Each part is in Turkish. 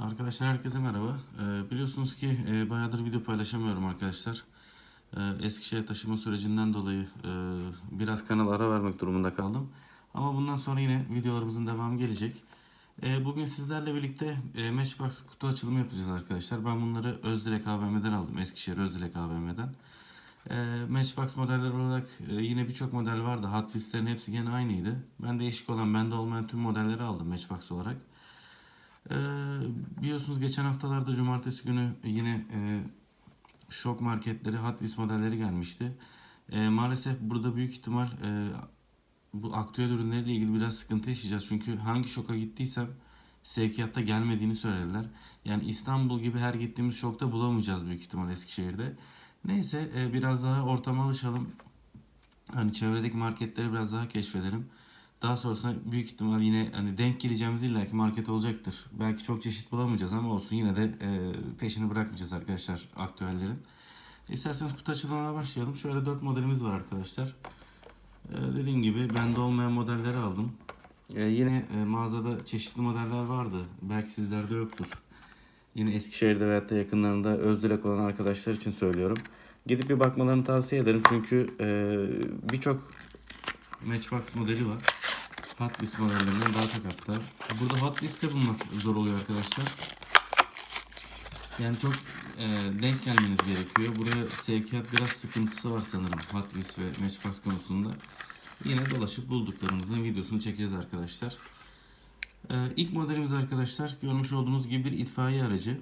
Arkadaşlar herkese merhaba. Ee, biliyorsunuz ki e, bayağıdır video paylaşamıyorum arkadaşlar. Ee, Eskişehir taşıma sürecinden dolayı e, biraz kanal ara vermek durumunda kaldım. Ama bundan sonra yine videolarımızın devamı gelecek. Ee, bugün sizlerle birlikte e, Matchbox kutu açılımı yapacağız arkadaşlar. Ben bunları Özdilek AVM'den aldım. Eskişehir Özdilek AVM'den. Ee, Matchbox modeller olarak e, yine birçok model vardı. Hot Wheels'lerin hepsi gene aynıydı. Ben değişik olan, bende olmayan tüm modelleri aldım Matchbox olarak. Ee, biliyorsunuz geçen haftalarda cumartesi günü yine e, şok marketleri Hot Wheels modelleri gelmişti. E, maalesef burada büyük ihtimal e, bu aktüel ürünleriyle ilgili biraz sıkıntı yaşayacağız. Çünkü hangi şoka gittiysem sevkiyatta gelmediğini söylediler. Yani İstanbul gibi her gittiğimiz şokta bulamayacağız büyük ihtimal Eskişehir'de. Neyse e, biraz daha ortama alışalım. Hani çevredeki marketleri biraz daha keşfedelim. Daha sonrasında büyük ihtimal yine hani denk geleceğimiz illaki market olacaktır. Belki çok çeşit bulamayacağız ama olsun yine de e, peşini bırakmayacağız arkadaşlar aktüellerin. İsterseniz kutu açılımına başlayalım. Şöyle 4 modelimiz var arkadaşlar. E, dediğim gibi bende olmayan modelleri aldım. E, yine e, mağazada çeşitli modeller vardı. Belki sizlerde yoktur. Yine Eskişehir'de veyahut da yakınlarında Özdilek olan arkadaşlar için söylüyorum. Gidip bir bakmalarını tavsiye ederim çünkü e, birçok Matchbox modeli var. Hot Wheels modellerinden daha hatta. Burada Hot Wheels'te bulmak zor oluyor arkadaşlar. Yani çok e, denk gelmeniz gerekiyor. Buraya sevkiyat biraz sıkıntısı var sanırım Hot Wheels ve Matchbox konusunda. Yine dolaşıp bulduklarımızın videosunu çekeceğiz arkadaşlar. E, ilk modelimiz arkadaşlar görmüş olduğunuz gibi bir itfaiye aracı.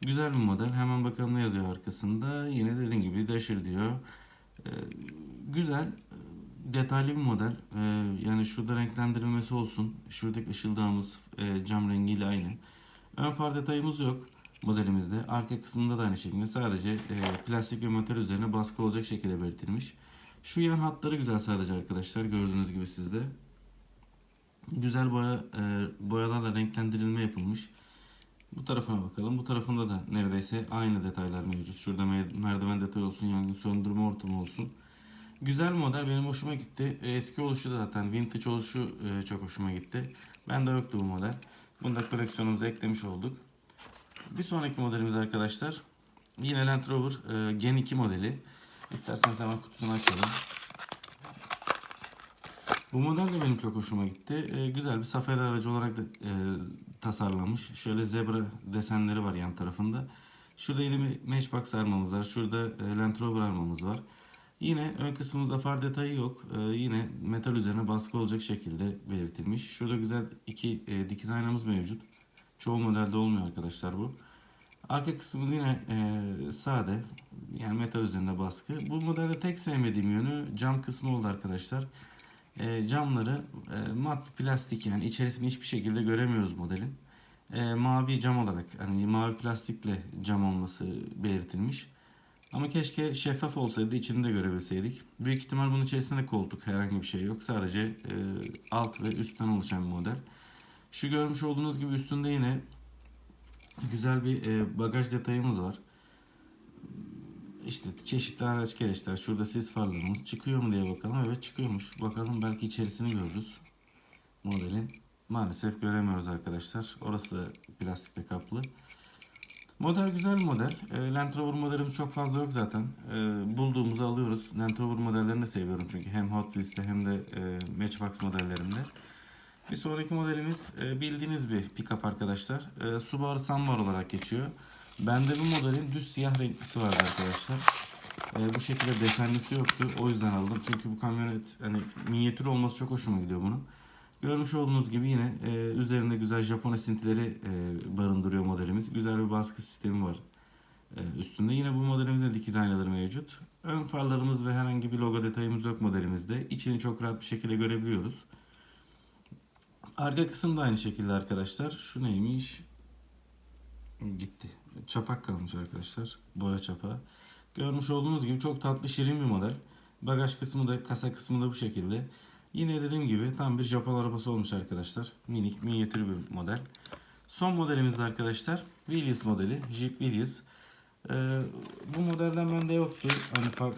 Güzel bir model. Hemen bakalım ne yazıyor arkasında. Yine dediğim gibi Dasher diyor. E, güzel detaylı bir model. Ee, yani şurada renklendirilmesi olsun. Şuradaki ışıldağımız e, cam rengiyle aynı. Ön far detayımız yok modelimizde. Arka kısmında da aynı şekilde sadece e, plastik ve metal üzerine baskı olacak şekilde belirtilmiş. Şu yan hatları güzel sadece arkadaşlar gördüğünüz gibi sizde. Güzel boya e, boyalarla renklendirilme yapılmış. Bu tarafına bakalım. Bu tarafında da neredeyse aynı detaylar mevcut. Şurada me- merdiven detayı olsun, yangın söndürme hortumu olsun. Güzel model benim hoşuma gitti. E, Eski oluşu da zaten vintage oluşu e, çok hoşuma gitti. Bende yoktu bu model. Bunu da koleksiyonumuza eklemiş olduk. Bir sonraki modelimiz arkadaşlar. Yine Land Rover e, Gen 2 modeli. İsterseniz hemen kutusunu açalım. Bu model de benim çok hoşuma gitti. Güzel bir safari aracı olarak da tasarlanmış. Şöyle zebra desenleri var yan tarafında. Şurada yine bir Matchbox armamız var. Şurada Land Rover armamız var. Yine ön kısmımızda far detayı yok. Ee, yine metal üzerine baskı olacak şekilde belirtilmiş. Şurada güzel iki e, dikiz aynamız mevcut. Çoğu modelde olmuyor arkadaşlar bu. Arka kısmımız yine e, sade. Yani metal üzerine baskı. Bu modelde tek sevmediğim yönü cam kısmı oldu arkadaşlar. E, camları e, mat bir plastik yani içerisini hiçbir şekilde göremiyoruz modelin. E, mavi cam olarak hani mavi plastikle cam olması belirtilmiş. Ama keşke şeffaf olsaydı içini de görebilseydik. Büyük ihtimal bunun içerisinde koltuk herhangi bir şey yok. Sadece e, alt ve üstten oluşan bir model. Şu görmüş olduğunuz gibi üstünde yine güzel bir e, bagaj detayımız var. İşte çeşitli araç gereçler. Şurada sis farlarımız çıkıyor mu diye bakalım. Evet çıkıyormuş. Bakalım belki içerisini görürüz. Modelin. Maalesef göremiyoruz arkadaşlar. Orası plastikle kaplı. Model güzel model. E, Land Rover modelimiz çok fazla yok zaten. E, bulduğumuzu alıyoruz. Land Rover modellerini de seviyorum çünkü hem Hot Wheels'te hem de e, Matchbox modellerinde. Bir sonraki modelimiz e, bildiğiniz bir pick-up arkadaşlar. E, Subaru Sambar olarak geçiyor. Bende bu modelin düz siyah renklisi vardı arkadaşlar. E, bu şekilde desenlisi yoktu. O yüzden aldım. Çünkü bu kamyonet hani minyatür olması çok hoşuma gidiyor bunun. Görmüş olduğunuz gibi yine e, üzerinde güzel Japon esintileri e, barındırıyor modelimiz. Güzel bir baskı sistemi var e, üstünde. Yine bu modelimizde dikiz aynaları mevcut. Ön farlarımız ve herhangi bir logo detayımız yok modelimizde. İçini çok rahat bir şekilde görebiliyoruz. Arka kısım da aynı şekilde arkadaşlar. Şu neymiş? Gitti. Çapak kalmış arkadaşlar. Boya çapağı. Görmüş olduğunuz gibi çok tatlı şirin bir model. Bagaj kısmı da kasa kısmı da bu şekilde. Yine dediğim gibi tam bir Japon arabası olmuş arkadaşlar. Minik, minyatür bir model. Son modelimiz de arkadaşlar Williams modeli. Jeep Williams. Ee, bu modelden bende yoktu. Hani fark,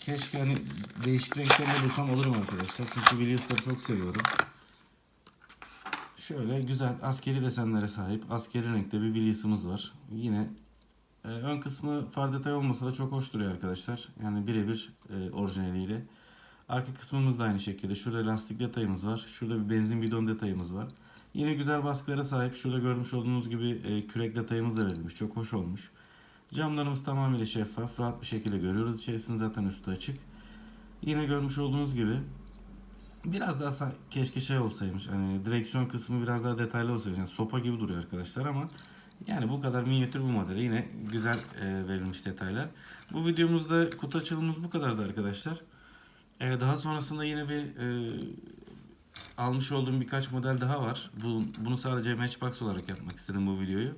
keşke hani değişik renklerle bulsam olurum arkadaşlar. Çünkü Williams'ları çok seviyorum. Şöyle güzel askeri desenlere sahip askeri renkte bir Williams'ımız var. Yine e, ön kısmı far detay olmasa da çok hoş duruyor arkadaşlar. Yani birebir e, orijinaliyle. Arka kısmımız da aynı şekilde. Şurada lastik detayımız var. Şurada bir benzin bidon detayımız var. Yine güzel baskılara sahip. Şurada görmüş olduğunuz gibi e, kürek detayımız da verilmiş. Çok hoş olmuş. Camlarımız tamamıyla şeffaf. Rahat bir şekilde görüyoruz. İçerisinin zaten üstü açık. Yine görmüş olduğunuz gibi biraz daha keşke şey olsaymış. Hani direksiyon kısmı biraz daha detaylı olsaymış. Yani sopa gibi duruyor arkadaşlar ama yani bu kadar minyatür bu modele yine güzel e, verilmiş detaylar. Bu videomuzda kutu açılımımız bu kadardı arkadaşlar. E, daha sonrasında yine bir e, almış olduğum birkaç model daha var. Bu, bunu sadece Matchbox olarak yapmak istedim bu videoyu.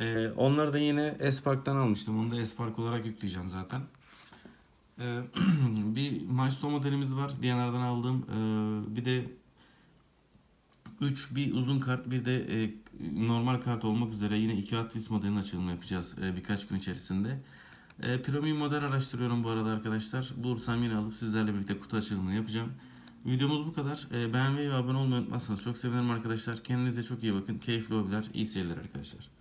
E, onları da yine S-Park'tan almıştım. Onu da S-Park olarak yükleyeceğim zaten. E, bir Maestro modelimiz var. DNR'dan aldığım. E, bir de 3 bir uzun kart bir de e, normal kart olmak üzere yine iki Hot Wheels modelinin açılımını yapacağız e, birkaç gün içerisinde. E, premium model araştırıyorum bu arada arkadaşlar. Bulursam yine alıp sizlerle birlikte kutu açılımını yapacağım. Videomuz bu kadar. E, beğenmeyi ve abone olmayı unutmazsanız çok sevinirim arkadaşlar. Kendinize çok iyi bakın. Keyifli hobiler, iyi seyirler arkadaşlar.